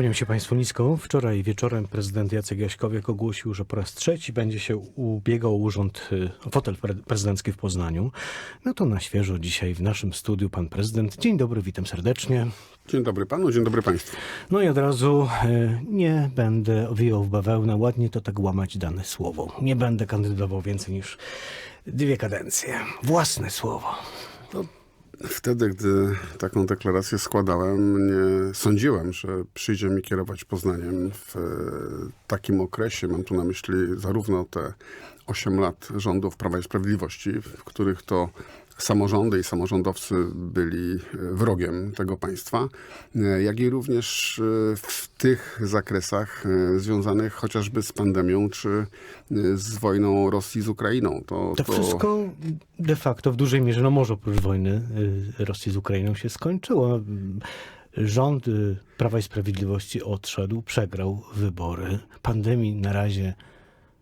Kłaniam się Państwu nisko. Wczoraj wieczorem prezydent Jacek Jaśkowiak ogłosił, że po raz trzeci będzie się ubiegał o urząd, y, o fotel pre- prezydencki w Poznaniu. No to na świeżo dzisiaj w naszym studiu pan prezydent. Dzień dobry, witam serdecznie. Dzień dobry panu, dzień dobry państwu. No i od razu y, nie będę owijał w bawełnę, ładnie to tak łamać dane słowo. Nie będę kandydował więcej niż dwie kadencje. Własne słowo. Wtedy, gdy taką deklarację składałem, nie sądziłem, że przyjdzie mi kierować Poznaniem w e, takim okresie. Mam tu na myśli zarówno te 8 lat rządów Prawa i Sprawiedliwości, w których to samorządy i samorządowcy byli e, wrogiem tego państwa, e, jak i również e, w tych zakresach związanych chociażby z pandemią czy z wojną Rosji z Ukrainą. To, To wszystko de facto w dużej mierze, no może oprócz wojny Rosji z Ukrainą się skończyło. Rząd Prawa i Sprawiedliwości odszedł, przegrał wybory. Pandemii na razie,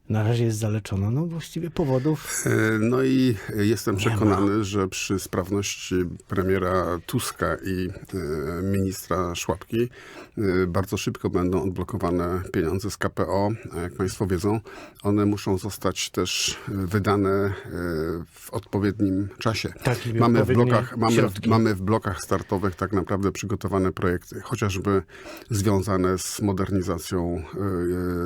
na razie jest zaleczona. No właściwie powodów E, No i jestem przekonany, że przy sprawności premiera Tuska i e, ministra Szłapki e, bardzo szybko będą odblokowane pieniądze z KPO. Jak Państwo wiedzą, one muszą zostać też wydane w odpowiednim czasie. Takim i Mamy w, blokach, mamy, mamy w blokach startowych tak naprawdę przygotowane projekty, chociażby związane z modernizacją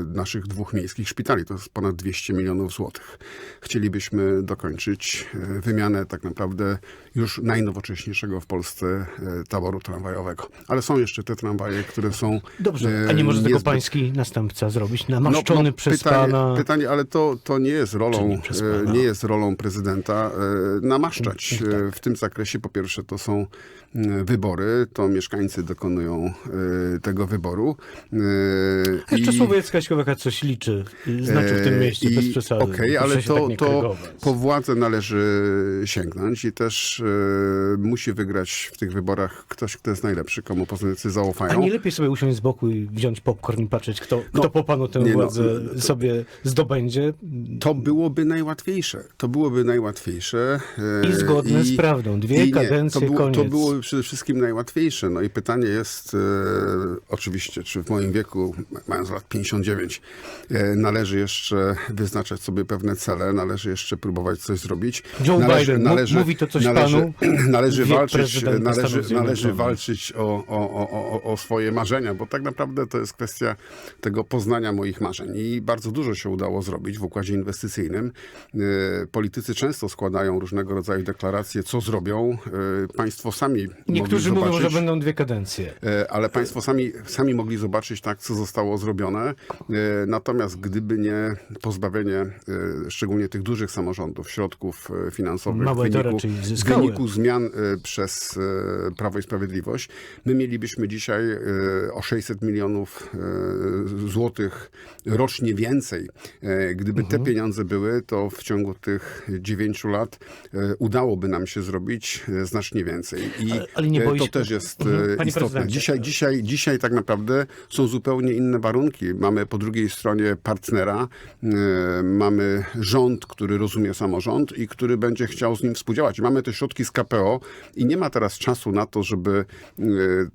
naszych dwóch miejskich szpitali. To jest ponad 200 milionów złotych. Chcielibyśmy dokończyć e, wymianę tak naprawdę już najnowocześniejszego w Polsce e, taboru tramwajowego. Ale są jeszcze te tramwaje, które są Dobrze, e, a nie może tego niezbyt- pański następca zrobić? Namaszczony przez pytanie, pana. Pytanie, ale to, to nie jest rolą, e, pana. nie jest rolą prezydenta namaszczać. Tak. W tym zakresie po pierwsze to są wybory, to mieszkańcy dokonują tego wyboru. Jeszcze i- słowo Jacka Jaśkowiaka coś liczy, znaczy tym mieście, E, bez i- przesady. Okej, Proszę ale to, tak to po władzę należy sięgnąć i też e, musi wygrać w tych wyborach ktoś, kto jest najlepszy, komu poznańcy zaufają. A nie lepiej sobie usiąść z boku i wziąć popcorn i patrzeć, kto, No, kto po panu tę nie no, władzę to- sobie zdobędzie To byłoby najłatwiejsze. To byłoby najłatwiejsze. e, i zgodne z prawdą. Dwie i nie, kadencje, to, było, koniec. to byłoby przede wszystkim najłatwiejsze. No i pytanie jest, e, oczywiście, czy w moim wieku, mając lat 59, e, należy jeszcze wyznaczać sobie pewne cele, należy jeszcze próbować coś zrobić. Joe należy, Biden, mu- mówi to coś należy, panu? Należy walczyć, należy, należy walczyć o, o, o, o, swoje marzenia, bo tak naprawdę to jest kwestia tego poznania moich marzeń. I bardzo dużo się udało zrobić w układzie inwestycyjnym. E, Politycy często składają różnego rodzaju deklaracje, co zrobią. E, Państwo sami Niektórzy mogli mówią, że zobaczyć, będą dwie kadencje. e, ale Państwo sami, sami mogli zobaczyć tak, co zostało zrobione. Natomiast gdyby nie pozbawienie e, szczególnie tych dużych samorządów środków e, finansowych Małe w wyniku, w wyniku zmian e, przez Prawo i Sprawiedliwość, my mielibyśmy dzisiaj o 600 milionów złotych rocznie więcej. Gdyby Mhm. te pieniądze były, to w ciągu tych 9 lat udałoby nam się zrobić znacznie więcej. I Ale- ale nie to się- też jest Mhm. Istotne. Dzisiaj, dzisiaj, dzisiaj tak naprawdę są zupełnie inne warunki. Mamy po drugiej stronie partnera, mamy rząd, który rozumie samorząd i który będzie chciał z nim współdziałać. Mamy te środki z KPO i nie ma teraz czasu na to, żeby e,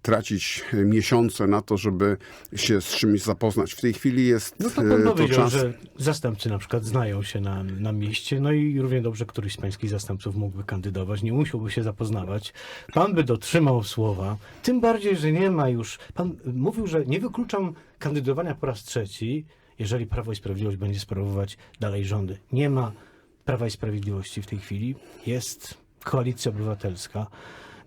tracić miesiące na to, żeby się z czymś zapoznać. W tej chwili jest No to e, pan to czas. że zastępcy na przykład znają się na, na mieście, no i równie dobrze któryś z pańskich zastępców mógłby kandydować, nie musiałby się zapoznawać. Pan by dotrzymał słowa, tym bardziej, że nie ma już... Pan mówił, że nie wykluczam kandydowania po raz trzeci, jeżeli Prawo i Sprawiedliwość będzie sprawować dalej rządy. Nie ma Prawa i Sprawiedliwości w tej chwili, jest Koalicja Obywatelska.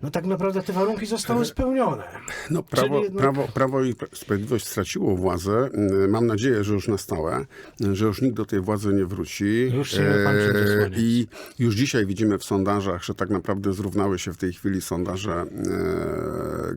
No tak naprawdę te warunki zostały spełnione. No, prawo, jednak- prawo, prawo i Sprawiedliwość straciło władzę. Mm, Mam nadzieję, że już na stałe, że już nikt do tej władzy nie wróci. Już się pan E. I już dzisiaj widzimy w sondażach, że tak naprawdę zrównały się w tej chwili sondaże e,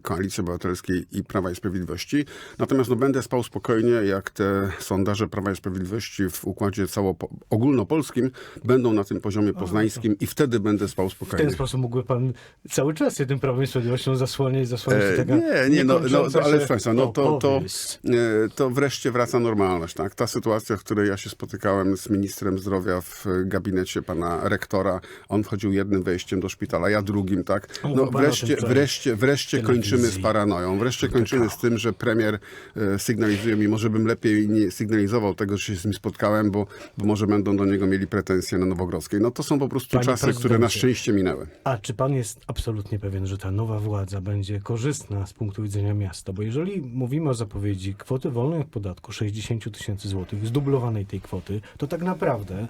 Koalicji Obywatelskiej i Prawa i Sprawiedliwości. Natomiast no, będę spał spokojnie, jak te sondaże Prawa i Sprawiedliwości w układzie cało ogólnopolskim będą na tym poziomie poznańskim i wtedy będę spał W ten spokojnie. sposób mógłby pan cały czas się tym Prawem i Sprawiedliwością zasłaniać, zasłaniać E, taka nie, nie, no, no, no ale proszę Państwa, no to, to, e, to wreszcie wraca normalność. Tak? Ta sytuacja, w której ja się spotykałem z ministrem zdrowia w gabinecie pana rektora, on wchodził jednym wejściem do szpitala, ja drugim, tak? No wreszcie, wreszcie, wreszcie kończymy z paranoją. Wreszcie kończymy z tym, że premier e, sygnalizuje, mimo że bym lepiej nie sygnalizował tego, że się z nim spotkałem, bo, bo może będą do niego mieli pretensje na Nowogrodzkiej. No to są po prostu Panie czasy, które na szczęście minęły. A czy pan jest absolutnie pewien, że ta nowa władza będzie korzystna z punktu widzenia miasta? Bo jeżeli mówimy o zapowiedzi kwoty wolnej od podatku 60 tysięcy złotych, zdublowanej tej kwoty, to tak naprawdę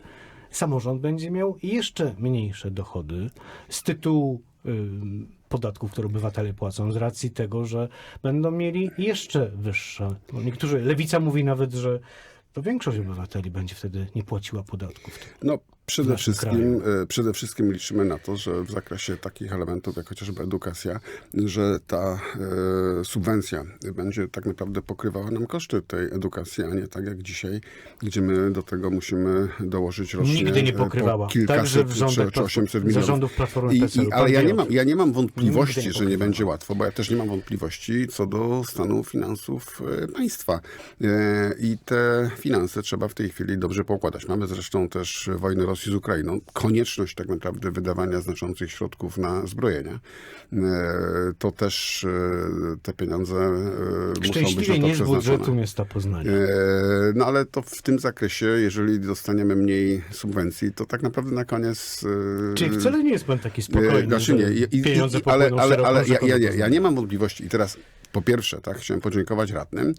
samorząd będzie miał jeszcze mniejsze dochody z tytułu podatków, które obywatele płacą, z racji tego, że będą mieli jeszcze wyższe. Bo niektórzy, lewica mówi nawet, że to większość obywateli będzie wtedy nie płaciła podatków. No, przede wszystkim, e, przede wszystkim liczymy na to, że w zakresie takich elementów, jak chociażby edukacja, że ta e, subwencja będzie tak naprawdę pokrywała nam koszty tej edukacji, a nie tak jak dzisiaj, gdzie my do tego musimy dołożyć rocznie Nigdy nie e, po pokrywała. kilkaset Także w czy, rządach czy 800 Platform- milionów. I, i, ale ja nie, mam, ja nie mam wątpliwości, nie że nie będzie łatwo, bo ja też nie mam wątpliwości co do stanu finansów e, państwa. E, I te finanse trzeba w tej chwili dobrze poukładać. Mamy zresztą też wojnę Rosji z Ukrainą. Konieczność tak naprawdę wydawania znaczących środków na zbrojenia. E, To też e, te pieniądze e, muszą być na to nie z budżetu miasta Poznania. No ale to w tym zakresie, jeżeli dostaniemy mniej subwencji, to tak naprawdę na koniec... Czyli wcale nie jest pan taki spokojny, Znaczy nie, i- pieniądze i- ale, ale, ale ja, ja, nie, ja nie mam wątpliwości. I teraz po pierwsze, tak, chciałem podziękować radnym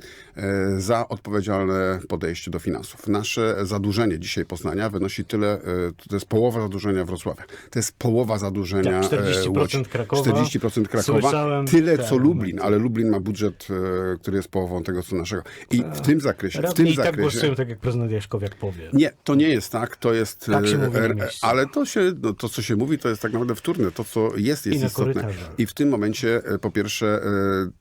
za odpowiedzialne podejście do finansów. Nasze zadłużenie dzisiaj Poznania wynosi tyle, to jest połowa zadłużenia Wrocławia. To jest połowa zadłużenia Tak, 40% e, Łodzi. Krakowa. 40% Krakowa. Słyszałem Tyle co argumenty. Lublin, ale Lublin ma budżet, e, który jest połową tego co naszego. I w tym zakresie, w tym i tak zakresie... głosują tak, jak prezydent Jaśkowiak powie. Nie, to nie jest tak, to jest... Tak się e, mówi e. Ale to się, no, to co się mówi, to jest tak naprawdę wtórne. To, co jest, jest I istotne. I w tym momencie, e, po pierwsze, e,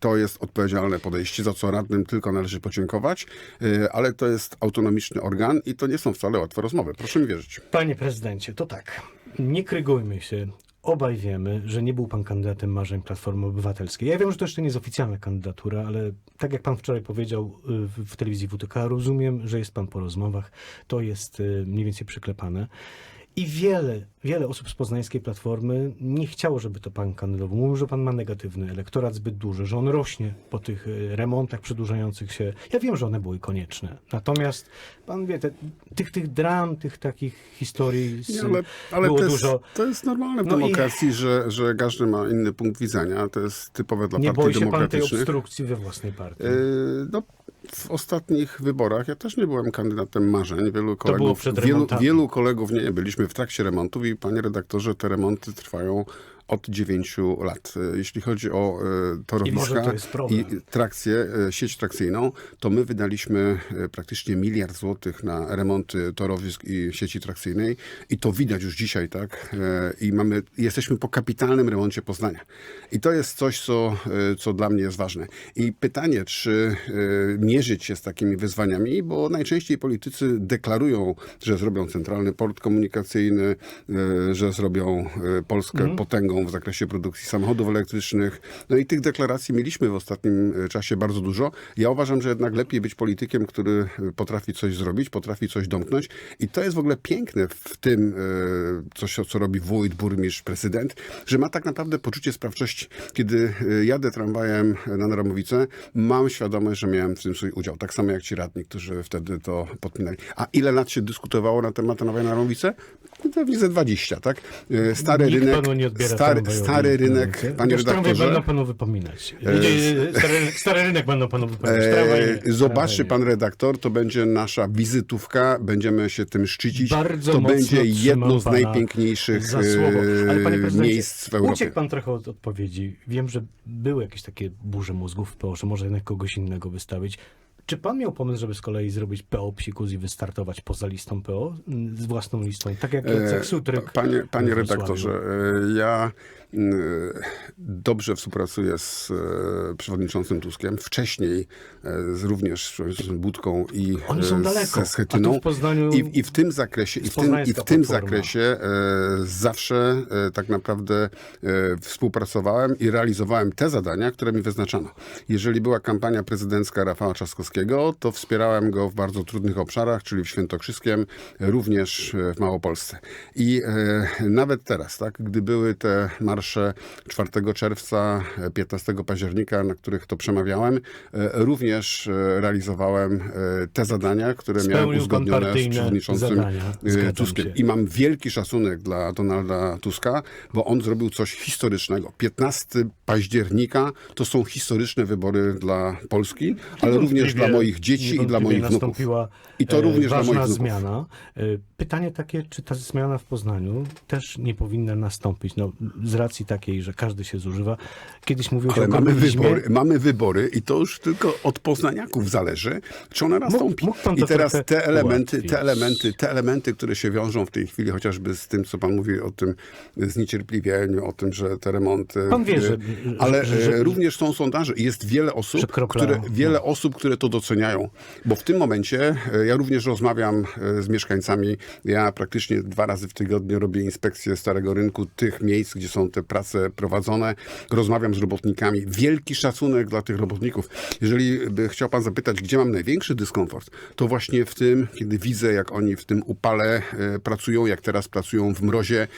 to jest odpowiedzialne podejście, za co radnym tylko należy podziękować, e, ale to jest autonomiczny organ i to nie są wcale łatwe rozmowy. Proszę mi wierzyć. Panie prezydencie, to tak. Nie krygujmy się. Obaj wiemy, że nie był pan kandydatem marzeń Platformy Obywatelskiej. Ja wiem, że to jeszcze nie jest oficjalna kandydatura, ale tak jak pan wczoraj powiedział y, w, telewizji WTK, rozumiem, że jest pan po rozmowach. To jest y, mniej więcej przyklepane. I wiele, wiele osób z poznańskiej Platformy nie chciało, żeby to pan kandydował. Mówią, że pan ma negatywny elektorat zbyt duży, że on rośnie po tych y, remontach przedłużających się. Ja wiem, że one były konieczne. Natomiast pan wie, te, tych, tych dram, tych takich historii z, Nie, ale ale było to, jest, dużo. to jest normalne w No i- demokracji, że, że każdy ma inny punkt widzenia. To jest typowe dla Nie partii boi się pan tej demokratycznych. obstrukcji we własnej partii. Yy, No, w ostatnich wyborach ja też nie byłem kandydatem marzeń. Wielu było kolegów, przed wielu, wielu kolegów nie, byliśmy w trakcie remontów i panie redaktorze, te remonty trwają od 9 lat. Yy, Jeśli chodzi o I może torowiska problem. i trakcję, yy, sieć trakcyjną, to my wydaliśmy praktycznie miliard złotych na remonty torowisk i sieci trakcyjnej i to widać już dzisiaj, tak? I mamy, jesteśmy po kapitalnym remoncie Poznania. I to jest coś, co, co dla mnie jest ważne. I pytanie, czy mierzyć się z takimi wyzwaniami, bo najczęściej politycy deklarują, że zrobią centralny port komunikacyjny, że zrobią Polskę Mhm. potęgą w zakresie produkcji samochodów elektrycznych. No i tych deklaracji mieliśmy w ostatnim yy, czasie bardzo dużo. Ja uważam, że jednak lepiej być politykiem, który yy, potrafi coś zrobić, potrafi coś domknąć. I to jest w ogóle piękne w tym, coś, co robi wójt, burmistrz, prezydent, że ma tak naprawdę poczucie sprawczości. Kiedy jadę tramwajem na Naramowicę, mam świadomość, że miałem w tym swój udział. Tak samo jak ci radni, którzy wtedy to podpinali. A ile lat się dyskutowało na temat tramwaju na? Pewnie ze 20, tak? Yy, Stary Nikt rynek, panu nie odbiera stary, stary rynek, ręce. panie tramwaj redaktorze. będą panu wypominać. Ludzie, stary, stary rynek będą panu wypominać. E, zobaczy pan redaktor, to będzie nasza wizytówka, będziemy się tym szczycić. Bardzo to będzie jedno z najpiękniejszych panie e, miejsc w Europie. Uciekł pan trochę od odpowiedzi. Wiem, że były jakieś takie burze mózgów w PO, że może jednak kogoś innego wystawić. Czy pan miał pomysł, żeby z kolei zrobić PO psikus i wystartować poza listą PO z własną listą? Tak jak Jacek E, Sutryk. Panie, panie redaktorze, e, ja mm, dobrze współpracuję z e, przewodniczącym Tuskiem. Wcześniej e, z, również z przewodniczącym Budką i Oni są e, daleko, a Schetyną. tu w Poznaniu I, I w tym zakresie, i w tym, i w tym zakresie e, zawsze e, tak naprawdę e, współpracowałem i realizowałem te zadania, które mi wyznaczano. Jeżeli była kampania prezydencka Rafała Trzaskowskiego, To wspierałem go w bardzo trudnych obszarach, czyli w Świętokrzyskiem, również e, w Małopolsce. I e, nawet teraz, tak, gdy były te marsze 4 czerwca, e, 15 października, na których to przemawiałem, e, również e, realizowałem e, te zadania, które miałem Spełnił pan uzgodnione z przewodniczącym e, Tuskiem. I mam wielki szacunek dla Donalda Tuska, bo on zrobił coś historycznego. 15 października to są historyczne wybory dla Polski, ale również dla moich dzieci i dla moich wnuków. I to e, również dla ważna moich wnuków. zmiana. E, Pytanie takie, czy ta zmiana w Poznaniu też nie powinna nastąpić, no, z racji takiej, że każdy się zużywa. Kiedyś mówił Ale o mamy wybory, mamy wybory i to już tylko od poznaniaków zależy, czy ona nastąpi. mógł pan I teraz te elementy, ułatwić. te elementy, te elementy, które się wiążą w tej chwili chociażby z tym, co pan mówi o tym zniecierpliwieniu, o tym, że te remonty... Pan wie, e, że- Ale że- że- również są sondaże i jest wiele osób, kropla- które, wiele no. osób, które to doceniają. Bo w tym momencie e, ja również rozmawiam e, z mieszkańcami. Ja praktycznie dwa razy w tygodniu robię inspekcję Starego Rynku, tych miejsc, gdzie są te prace prowadzone. Rozmawiam z robotnikami. Wielki szacunek dla tych robotników. Jeżeli by chciał pan zapytać, gdzie mam największy dyskomfort, to właśnie w tym, kiedy widzę, jak oni w tym upale e, pracują, jak teraz pracują w mrozie,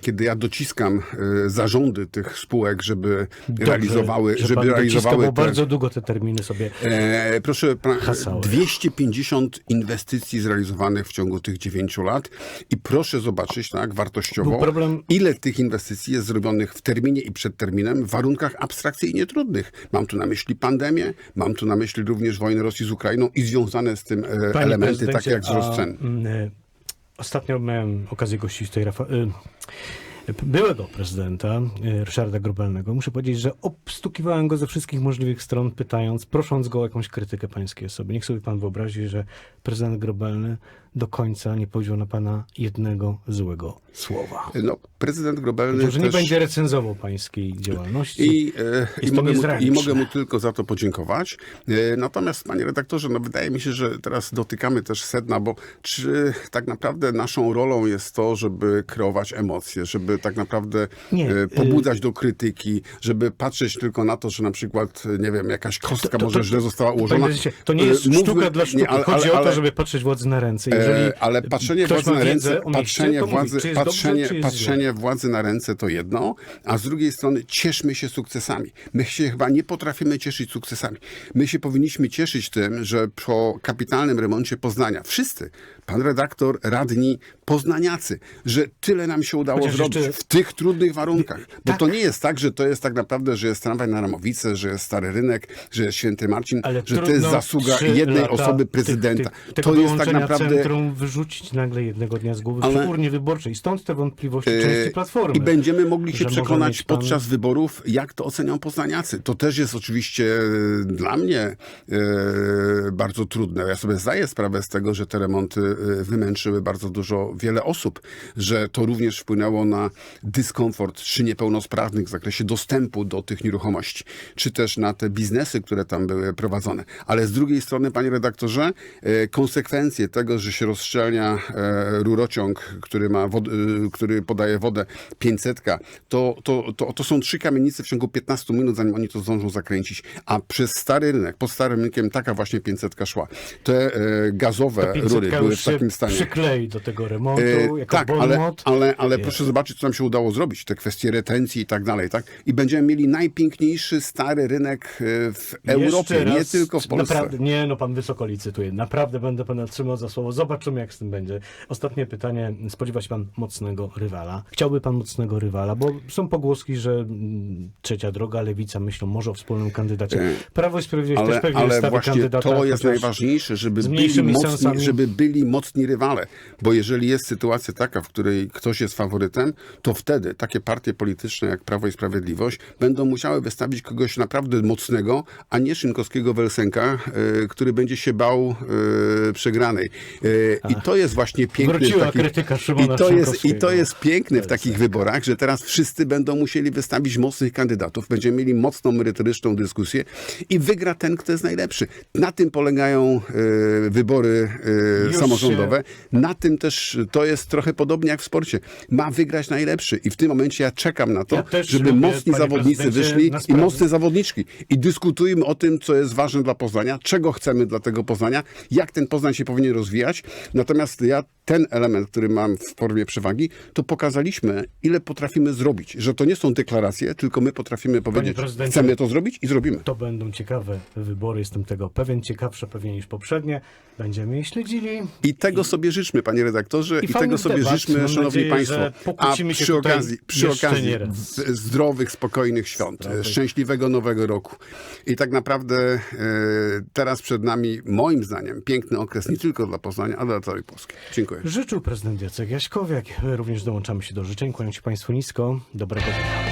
kiedy ja dociskam zarządy tych spółek, żeby Dobrze, realizowały, że żeby realizowały bo te, bardzo długo te terminy sobie E, proszę pana, Hasały. 250 inwestycji zrealizowanych w ciągu tych 9 lat i proszę zobaczyć, tak, wartościowo, problem- ile tych inwestycji jest zrobionych w terminie i przed terminem w warunkach abstrakcyjnie trudnych. Mam tu na myśli pandemię, mam tu na myśli również wojnę Rosji z Ukrainą i związane z tym e, Panie elementy, takie jak wzrost cen. mm, e, Ostatnio miałem okazję gościć tutaj Rafa, y, byłego prezydenta y, Ryszarda Grubelnego. Muszę powiedzieć, że obstukiwałem go ze wszystkich możliwych stron, pytając, prosząc go o jakąś krytykę pańskiej osoby. Niech sobie pan wyobrazi, że prezydent Grubelny do końca nie powiedział na pana jednego złego słowa. No, prezydent Grobelny Powiedział, że nie też... będzie recenzował pańskiej działalności. I, e, i, mogę mu, I mogę mu tylko za to podziękować. E, Natomiast, panie redaktorze, no wydaje mi się, że teraz dotykamy też sedna, bo czy tak naprawdę naszą rolą jest to, żeby kreować emocje, żeby tak naprawdę Nie, e, y- pobudzać do krytyki, żeby patrzeć tylko na to, że na przykład, nie wiem, jakaś kostka To- to- może to- źle została ułożona. to nie jest E, mówmy- sztuka dla nie, sztuki. ale- Chodzi ale- o to, żeby patrzeć władzy na ręce. E, Jeżeli ale patrzenie władzy na ręce, patrzenie, władzy, jest dobrze, patrzenie, patrzenie władzy na ręce to jedno, a z drugiej strony cieszmy się sukcesami. My się chyba nie potrafimy cieszyć sukcesami. My się powinniśmy cieszyć tym, że po kapitalnym remoncie Poznania, wszyscy, pan redaktor, radni, poznaniacy, że tyle nam się udało Chociaż zrobić w tych trudnych warunkach. Bo Tak. to nie jest tak, że to jest tak naprawdę, że jest tramwaj na Ramowice, że jest Stary Rynek, że jest Święty Marcin, Ale że to jest zasługa jednej osoby tych- prezydenta. Tych, tego to jest tak naprawdę... centrum wyrzucić nagle jednego dnia z głowy Ale- przy urnie wyborczej. Stąd te wątpliwości E, części Platformy. I będziemy mogli się przekonać pan- podczas wyborów, jak to ocenią poznaniacy. To też jest oczywiście e, dla mnie e, bardzo trudne. Ja sobie zdaję sprawę z tego, że te remonty wymęczyły bardzo dużo, wiele osób, że to również wpłynęło na dyskomfort czy niepełnosprawnych w zakresie dostępu do tych nieruchomości, czy też na te biznesy, które tam były prowadzone. Ale z drugiej strony, panie redaktorze, e, konsekwencje tego, że się rozszczelnia e, rurociąg, który ma wod- y, który podaje wodę 500, to, to, to, to są trzy kamienice w ciągu 15 minut, zanim oni to zdążą zakręcić. A przez stary rynek, pod starym rynkiem taka właśnie 500 szła. Te e, gazowe Ta 500 rury były w takim stanie. przyklei do tego remontu, E, jako tak, ale, ale, ale proszę zobaczyć, co nam się udało zrobić. Te kwestie retencji i tak dalej, tak? I będziemy mieli najpiękniejszy stary rynek e, w Europie, Jeszcze nie raz, tylko w Polsce. Naprawdę, nie, no pan wysoko licytuje. Naprawdę będę pana trzymał za słowo. Zobaczymy, jak z tym będzie. Ostatnie pytanie. Spodziewa się pan mocnego rywala. Chciałby pan mocnego rywala, bo są pogłoski, że mm, trzecia droga, lewica myślą może o wspólnym kandydacie. E, Prawo i Sprawiedliwość Ale, też pewnie ale wystawi właśnie kandydata. to jest najważniejsze, żeby byli, mocni, sensami. żeby byli mocni rywale. Bo jeżeli jest sytuacja taka, w której ktoś jest faworytem, to wtedy takie partie polityczne jak Prawo i Sprawiedliwość będą musiały wystawić kogoś naprawdę mocnego, a nie Szynkowskiego Welsenka, e, który będzie się bał e, przegranej. E, I to jest właśnie piękne. Wróciła takich- krytyka Szymona i to, jest, I to jest piękne w takich wyborach, że teraz wszyscy będą musieli wystawić mocnych kandydatów, będziemy mieli mocną, merytoryczną dyskusję i wygra ten, kto jest najlepszy. Na tym polegają wybory Już samorządowe, na tym też To jest trochę podobnie jak w sporcie. Ma wygrać najlepszy i w tym momencie ja czekam na to, Ja żeby lubię, mocni zawodnicy wyszli i mocne zawodniczki. I dyskutujmy o tym, co jest ważne dla Poznania, czego chcemy dla tego Poznania, jak ten Poznań się powinien rozwijać. Natomiast ja ten element, który mam w formie przewagi, to pokazaliśmy, ile potrafimy zrobić. Że to nie są deklaracje, tylko my potrafimy powiedzieć, chcemy to zrobić i zrobimy. To będą ciekawe wybory, jestem tego pewien, ciekawsze pewnie niż poprzednie. Będziemy je śledzili. I tego sobie życzmy, panie redaktorze, I i, tego sobie debat. życzmy, Mam szanowni nadzieję, państwo. A pokłócimy się przy tutaj okazji, przy okazji zdrowych, spokojnych świąt, Zdrowych. szczęśliwego nowego roku. I tak naprawdę e, teraz przed nami, moim zdaniem, piękny okres nie tylko dla Poznania, ale dla całej Polski. Dziękuję. Życzył prezydent Jacek Jaśkowiak. Również dołączamy się do życzeń. Kłaniam się Państwu nisko. Dobrego dnia.